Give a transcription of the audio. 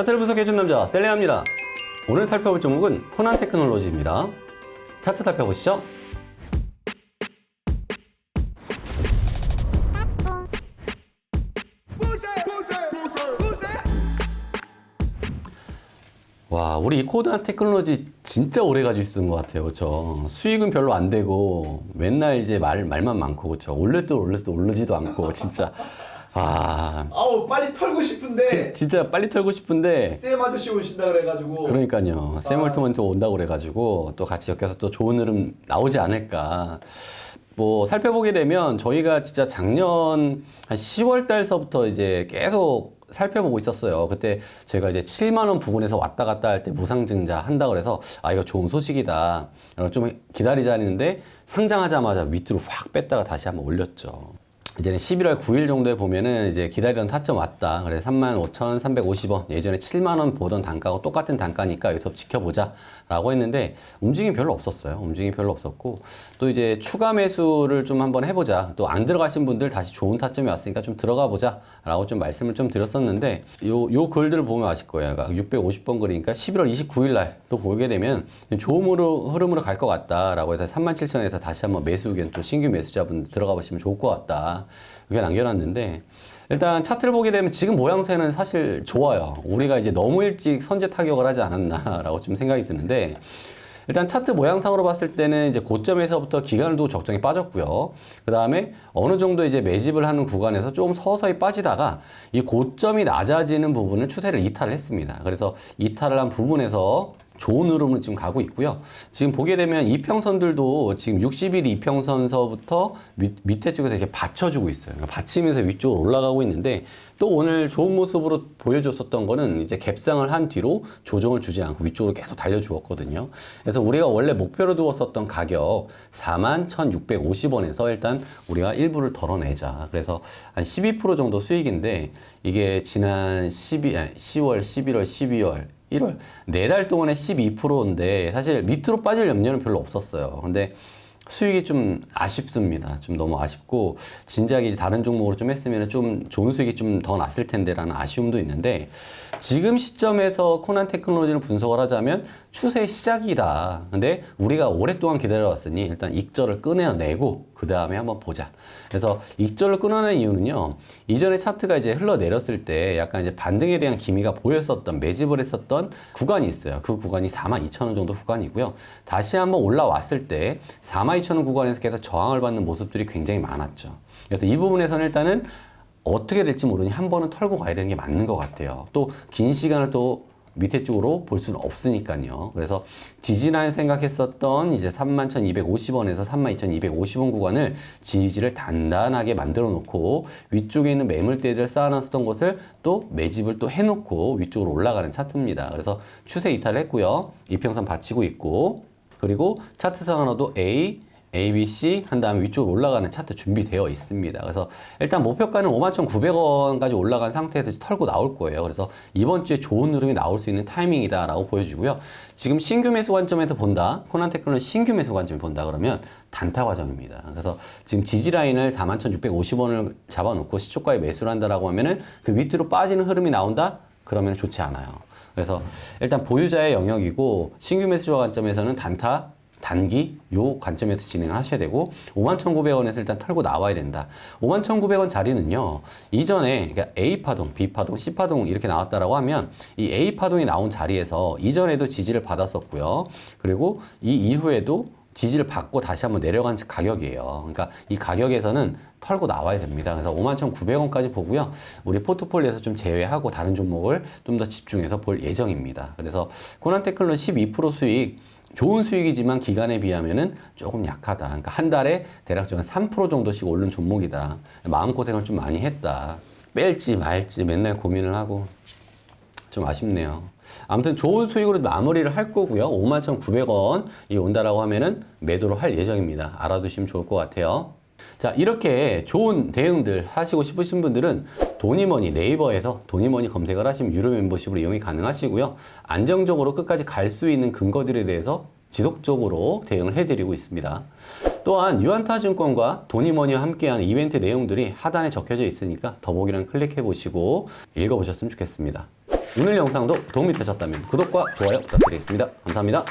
차트를 분석해준 남자 셀레입니다. 오늘 살펴볼 종목은 코난 테크놀로지입니다. 차트 살펴보시죠. 와, 우리 이 코난 테크놀로지 진짜 오래 가지고 있었던 것 같아요. 그렇죠? 수익은 별로 안 되고 맨날 이제 말, 말만 많고 그렇죠? 올려도 올려도 오르지도 않고 진짜 아, 아우 빨리 털고 싶은데 진짜 빨리 털고 싶은데 쌤 아저씨 오신다 그래가지고 그러니까요. 세멀트먼트 온다고 그래가지고 또 같이 엮여서 또 좋은 흐름 나오지 않을까. 뭐 살펴보게 되면 저희가 진짜 작년 한 10월 달서부터 이제 계속 살펴보고 있었어요. 그때 저희가 이제 7만 원 부근에서 왔다 갔다 할 때 무상증자 한다 그래서 아 이거 좋은 소식이다. 좀 기다리자 했는데 상장하자마자 밑으로 확 뺐다가 다시 한번 올렸죠. 이제는 11월 9일 정도에 보면은 이제 기다리던 타점 왔다. 그래서 35,350원. 예전에 7만 원 보던 단가하고 똑같은 단가니까 여기서 지켜보자. 라고 했는데 움직임이 별로 없었어요. 움직임이 별로 없었고 또 이제 추가 매수를 좀 한번 해보자. 또 안 들어가신 분들 다시 좋은 타점이 왔으니까 좀 들어가 보자. 라고 좀 말씀을 좀 드렸었는데 요, 요 글들을 보면 아실 거예요. 그러니까 650번 글이니까 11월 29일 날 또 보게 되면 흐름- 흐름으로 갈 것 같다라고 해서 37,000원에서 다시 한번 매수 의견 또 신규 매수자분들 들어가 보시면 좋을 것 같다. 의견 남겨놨는데 일단 차트를 보게 되면 지금 모양새는 사실 좋아요. 우리가 이제 너무 일찍 선제 타격을 하지 않았나라고 좀 생각이 드는데 일단 차트 모양상으로 봤을 때는 이제 고점에서부터 두고 적정히 빠졌고요. 그 다음에 어느 정도 이제 매집을 하는 구간에서 조금 서서히 빠지다가 이 고점이 낮아지는 부분을 추세를 이탈을 했습니다. 그래서 이탈을 한 부분에서 좋은 흐름으로 지금 가고 있고요. 지금 보게 되면 이평선들도 지금 60일 이평선서부터 밑, 밑에 쪽에서 이렇게 받쳐주고 있어요. 그러니까 받치면서 위쪽으로 올라가고 있는데 또 오늘 좋은 모습으로 보여줬었던 거는 이제 갭상을 한 뒤로 조정을 주지 않고 위쪽으로 계속 달려주었거든요. 그래서 우리가 원래 목표로 두었었던 가격 41,650원에서 일단 우리가 일부를 덜어내자. 그래서 한 12% 정도 수익인데 이게 지난 12, 아니, 10월, 11월, 12월 1월 네 달 동안에 12%인데 사실 밑으로 빠질 염려는 별로 없었어요. 근데 수익이 좀 아쉽습니다. 좀 너무 아쉽고 진작에 다른 종목으로 좀 했으면 좀 좋은 수익이 좀 더 났을 텐데라는 아쉬움도 있는데 지금 시점에서 코난 테크놀로지를 분석을 하자면 추세의 시작이다. 근데 우리가 오랫동안 기다려왔으니 일단 익절을 끊어내고 그 다음에 한번 보자. 그래서 익절을 끊어낸 이유는요. 이전에 차트가 이제 흘러내렸을 때 약간 이제 반등에 대한 기미가 보였었던 매집을 했었던 구간이 있어요. 그 구간이 42,000원 정도 구간이고요. 다시 한번 올라왔을 때 42,000원 구간에서 계속 저항을 받는 모습들이 굉장히 많았죠. 그래서 이 부분에서는 일단은 어떻게 될지 모르니 한 번은 털고 가야 되는 게 맞는 것 같아요. 또 긴 시간을 또 밑에 쪽으로 볼 수는 없으니까요. 그래서 지지난 생각했었던 이제 31,250원에서 32,250원 구간을 지지를 단단하게 만들어 놓고 위쪽에 있는 매물대들 쌓아놨었던 것을 또 매집을 또 해놓고 위쪽으로 올라가는 차트입니다. 그래서 추세 이탈을 했고요. 이평선 받치고 있고 그리고 차트상으로도 A, A, B, C 한 다음에 위쪽으로 올라가는 차트 준비되어 있습니다. 그래서 일단 목표가는 51,900원까지 올라간 상태에서 털고 나올 거예요. 그래서 이번 주에 좋은 흐름이 나올 수 있는 타이밍이다라고 보여지고요. 지금 신규 매수 관점에서 본다. 코난 테크놀로지 신규 매수 관점에 본다 그러면 단타 과정입니다. 그래서 지금 지지 라인을 41,650원을 잡아놓고 시초가에 매수를 한다라고 하면은 그 밑으로 빠지는 흐름이 나온다? 그러면 좋지 않아요. 그래서 일단 보유자의 영역이고 신규 매수자 관점에서는 단타 단기 요 관점에서 진행을 하셔야 되고 51,900원에서 일단 털고 나와야 된다. 51,900원 자리는요. 이전에 그러니까 A 파동, B 파동, C 파동 이렇게 나왔다라고 하면 이 A 파동이 나온 자리에서 이전에도 지지를 받았었고요. 그리고 이 이후에도 지지를 받고 다시 한번 내려간 가격이에요. 그러니까 이 가격에서는 털고 나와야 됩니다. 그래서 51,900원까지 보고요. 우리 포트폴리오에서 좀 제외하고 다른 종목을 좀 더 집중해서 볼 예정입니다. 그래서 테크놀로지 12% 수익 좋은 수익이지만 기간에 비하면은 조금 약하다. 그러니까 한 달에 대략적으로 한3% 정도씩 오른 종목이다. 마음고생을 좀 많이 했다. 뺄지 말지 맨날 고민을 하고 좀 아쉽네요. 아무튼 좋은 수익으로 마무리를 할 거고요. 51,900원이 온다라고 하면은 매도를 할 예정입니다. 알아두시면 좋을 것 같아요. 자, 이렇게 좋은 대응들 하시고 싶으신 분들은 도니머니 네이버에서 도니머니 검색을 하시면 유료 멤버십으로 이용이 가능하시고요. 안정적으로 끝까지 갈 수 있는 근거들에 대해서 지속적으로 대응을 해드리고 있습니다. 또한 유한타증권과 도니머니와 함께하는 이벤트 내용들이 하단에 적혀져 있으니까 더보기란 클릭해 보시고 읽어보셨으면 좋겠습니다. 오늘 영상도 도움이 되셨다면 구독과 좋아요 부탁드리겠습니다. 감사합니다.